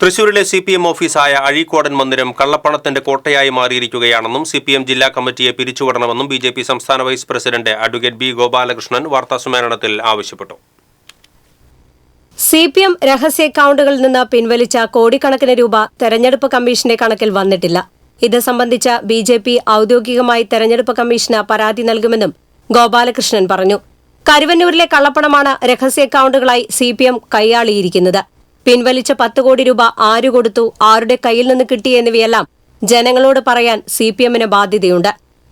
തൃശൂരിലെ C P M ഓഫീസായ അഴീക്കോടൻ മന്ദിരം കള്ളപ്പണത്തിന്റെ കോട്ടയായി മാറിയിരിക്കുകയാണെന്നും സി പി എം ജില്ലാ കമ്മിറ്റിയെ പിരിച്ചുവിടണമെന്നും ബി ജെ പി സംസ്ഥാന vice president advocate B Gopalakrishnan വാർത്താസമ്മേളനത്തിൽ ആവശ്യപ്പെട്ടു. സി പി എം രഹസ്യ അക്കൗണ്ടുകളിൽ നിന്ന് പിൻവലിച്ച കോടിക്കണക്കിന് രൂപ തെരഞ്ഞെടുപ്പ് കമ്മീഷന്റെ കണക്കിൽ വന്നിട്ടില്ല. ഇത് സംബന്ധിച്ച ബി ജെ പി ഔദ്യോഗികമായി തെരഞ്ഞെടുപ്പ് കമ്മീഷന് പരാതി നൽകുമെന്നും ഗോപാലകൃഷ്ണൻ പറഞ്ഞു. കരുവന്നൂരിലെ കള്ളപ്പണമാണ് രഹസ്യ അക്കൗണ്ടുകളായി സി പി എം കൈയാളിയിരിക്കുന്നത്. പിൻവലിച്ച പത്ത് കോടി രൂപ ആരു കൊടുത്തു ആരുടെ കയ്യിൽ നിന്ന് കിട്ടി എന്നിവയെല്ലാം ജനങ്ങളോട് പറയാൻ സി പി എമ്മിന് ബാധ്യതയുണ്ട്.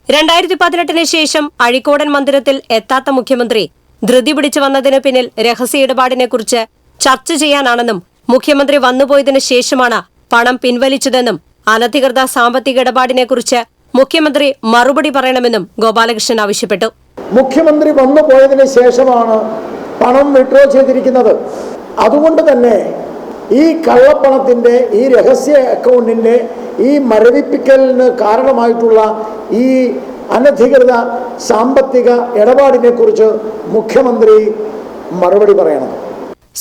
രണ്ടായിരത്തി പതിനെട്ടിന് ശേഷം അഴിക്കോടൻ മന്ദിരത്തിൽ എത്താത്ത മുഖ്യമന്ത്രി ധൃതി പിടിച്ചു വന്നതിന് പിന്നിൽ രഹസ്യ ഇടപാടിനെക്കുറിച്ച് ചർച്ച ചെയ്യാനാണെന്നും മുഖ്യമന്ത്രി വന്നുപോയതിനു ശേഷമാണ് പണം പിൻവലിച്ചതെന്നും അനധികൃത സാമ്പത്തിക ഇടപാടിനെക്കുറിച്ച് മുഖ്യമന്ത്രി മറുപടി പറയണമെന്നും ഗോപാലകൃഷ്ണൻ ആവശ്യപ്പെട്ടു. മുഖ്യമന്ത്രി വന്നു പോയതിനു ശേഷമാണ് പണം വിഡ്രോ ചെയ്തിരിക്കുന്നത്. അതുകൊണ്ട് തന്നെ ഈ കള്ളപ്പണത്തിന്റെ ഈ രഹസ്യ അക്കൗണ്ടിന്റെ ഈ മരവിപ്പിക്കലിന് കാരണമായിട്ടുള്ള ഈ അനധികൃത സാമ്പത്തിക ഇടപാടിനെ കുറിച്ച് മുഖ്യമന്ത്രി മറുപടി പറയണം.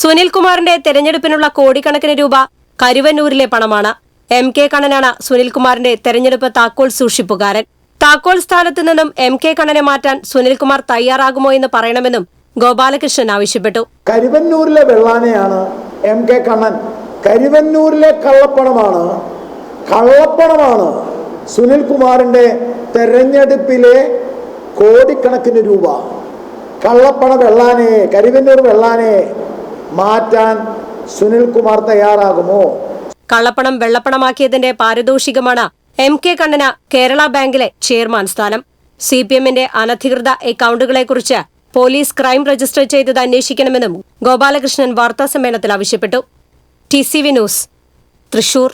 സുനിൽകുമാറിന്റെ തെരഞ്ഞെടുപ്പിനുള്ള കോടിക്കണക്കിന് രൂപ കരുവന്നൂരിലെ പണമാണ്. എം കെ കണ്ണനാണ് സുനിൽകുമാറിന്റെ തെരഞ്ഞെടുപ്പ് താക്കോൽ സൂക്ഷിപ്പുകാരൻ. താക്കോൽ സ്ഥാനത്ത് നിന്നും എം കെ കണ്ണനെ മാറ്റാൻ സുനിൽകുമാർ തയ്യാറാകുമോ എന്ന് പറയണമെന്നും ഗോപാലകൃഷ്ണൻ ആവശ്യപ്പെട്ടു. കരുവന്നൂരിലെ വെള്ളാനയാണ് എം കെ കണ്ണൻ. കരുവന്നൂരിലെ കള്ളപ്പണമാണ് കള്ളപ്പണമാണ് സുനിൽ കുമാറിന്റെ തെരഞ്ഞെടുപ്പിലെ കോടിക്കണക്കിന് രൂപ. കള്ളപ്പണ വെള്ളാനെ കരുവന്നൂർ വെള്ളാനെ മാറ്റാൻ സുനിൽ കുമാർ തയ്യാറാകുമോ? കള്ളപ്പണം വെള്ളപ്പണമാക്കിയതിന്റെ പാരിതോഷികമാണ് എം കെ കണ്ണന് കേരള ബാങ്കിലെ ചെയർമാൻ സ്ഥാനം. സി പി എമ്മിന്റെ അനധികൃത അക്കൗണ്ടുകളെക്കുറിച്ച് പോലീസ് ക്രൈം രജിസ്റ്റർ ചെയ്തത് അന്വേഷിക്കണമെന്നും ഗോപാലകൃഷ്ണൻ വാർത്താസമ്മേളനത്തിൽ ആവശ്യപ്പെട്ടു. T C V news Thrissur.